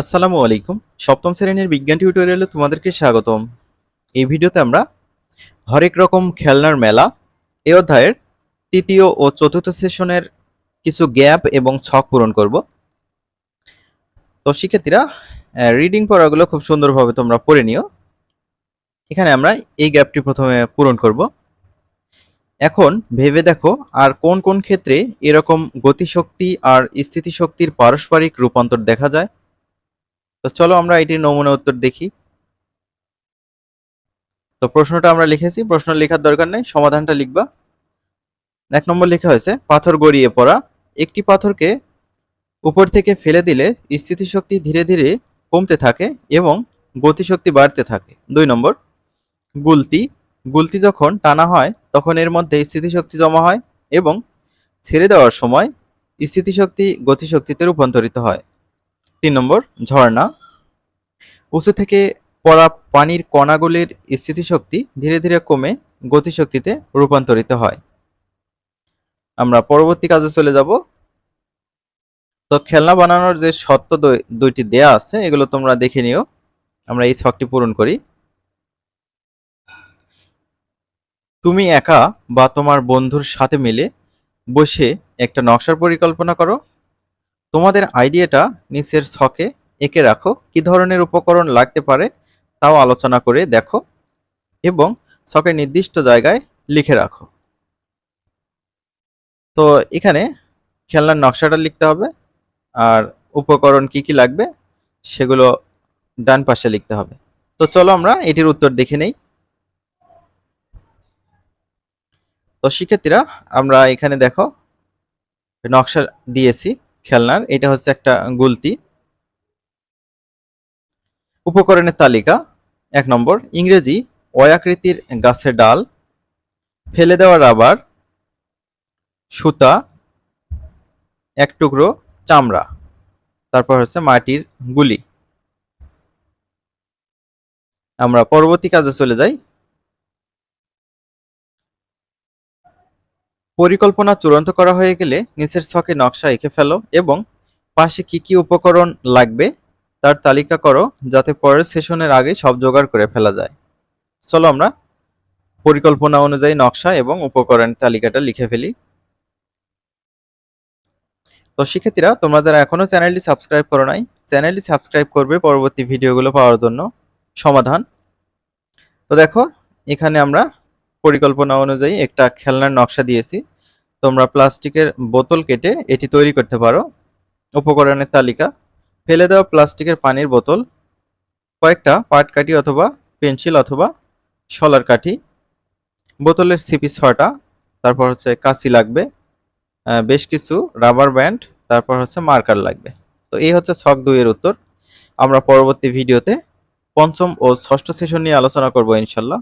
আসসালামু আলাইকুম। সপ্তম শ্রেণির বিজ্ঞান টিউটোরিয়ালে তোমাদেরকে স্বাগতম। এই ভিডিওতে আমরা হরেক রকম খেলনার মেলা এই অধ্যায়ের তৃতীয় ও চতুর্থ সেশনের কিছু গ্যাপ এবং ছক পূরণ করব। তো শিক্ষার্থীরা রিডিং পড়াগুলো খুব সুন্দরভাবে তোমরা পড়ে নিও। এখানে আমরা এই গ্যাপটি প্রথমে পূরণ করব। এখন ভেবে দেখো আর কোন কোন ক্ষেত্রে এরকম গতিশক্তি আর স্থিতিশক্তির পারস্পরিক রূপান্তর দেখা যায়। তো চলো আমরা এটির নমুনা উত্তর দেখি। তো প্রশ্নটা আমরা লিখেছি, প্রশ্ন লেখার দরকার নেই, সমাধানটা লিখবা। এক নম্বর লেখা হয়েছে, পাথর গড়িয়ে পড়া। একটি পাথরকে উপর থেকে ফেলে দিলে স্থিতিশক্তি ধীরে ধীরে কমতে থাকে এবং গতিশক্তি বাড়তে থাকে। দুই নম্বর, গুলতি। গুলতি যখন টানা হয়, তখন এর মধ্যে স্থিতিশক্তি জমা হয় এবং ছেড়ে দেওয়ার সময় স্থিতিশক্তি গতিশক্তিতে রূপান্তরিত হয়। তিন নম্বর, ঝর্ণা। উঁচু থেকে পড়া পানির কণাগুলির স্থিতিশক্তি ধীরে ধীরে কমে গতিশক্তিতে রূপান্তরিত হয়। আমরা পরবর্তী কাজে চলে যাব। তো খেলনা বানানোর যে সত্য দুইটি দেয়া আছে, এগুলো তোমরা দেখে নিও। আমরা এই ছকটি পূরণ করি। তুমি একা বা তোমার বন্ধুর সাথে মিলে বসে একটা নকশার পরিকল্পনা করো। তোমাদের আইডিয়াটা নিচের ছকে এঁকে রাখো। কি ধরনের উপকরণ লাগতে পারে তাও আলোচনা করে দেখো এবং ছকের নির্দিষ্ট জায়গায় লিখে রাখো। তো এখানে খেলনার নকশাটা লিখতে হবে আর উপকরণ কি কি লাগবে সেগুলো ডান পাশে লিখতে হবে। তো চলো আমরা এটির উত্তর দেখে নেই। তো শিক্ষার্থীরা, আমরা এখানে দেখো, নকশা দিয়েছি। খেলনার, এটা হচ্ছে একটা গুলতি। উপকরণের তালিকা, এক নম্বর, ইংরেজি অয়াকৃতির গাছের ডাল, ফেলে দেওয়া রাবার, সুতা, এক টুকরো চামড়া, তারপর হচ্ছে মাটির গুলি। আমরা পরবর্তী কাজে চলে যাই। পরিকল্পনা চূড়ান্ত করা হয়ে গেলে নিচের ছকে নকশা এঁকে ফেলো এবং পাশে কি কি উপকরণ লাগবে তার তালিকা করো যাতে পরের সেশনের আগে সব জোগাড় করে ফেলা যায়। চলো আমরা পরিকল্পনা অনুযায়ী নকশা এবং উপকরণ তালিকাটা লিখে ফেলি। তো শিক্ষার্থীরা, তোমরা যারা এখনও চ্যানেলটি সাবস্ক্রাইব করো নাই, চ্যানেলটি সাবস্ক্রাইব করবে পরবর্তী ভিডিওগুলো পাওয়ার জন্য সমাধান। তো দেখো, এখানে আমরা পরিকল্পনা অনুযায়ী একটা খেলনার নকশা দিয়েছি। তোমরা প্লাস্টিকের বোতল কেটে এটি তৈরি করতে পারো। উপকরণের তালিকা, ফেলে দেওয়া প্লাস্টিকের পানির বোতল, কয়েকটা পাট কাঠি অথবা পেন্সিল অথবা শলার কাঠি, বোতলের সিপি ছটা তারপর হচ্ছে কাঁচি লাগবে বেশ কিছু রাবার ব্যান্ড, তারপর হচ্ছে মার্কার লাগবে। তো এই হচ্ছে ছক দুইয়ের উত্তর। আমরা পরবর্তী ভিডিওতে পঞ্চম ও ষষ্ঠ সেশন নিয়ে আলোচনা করব ইনশাল্লাহ।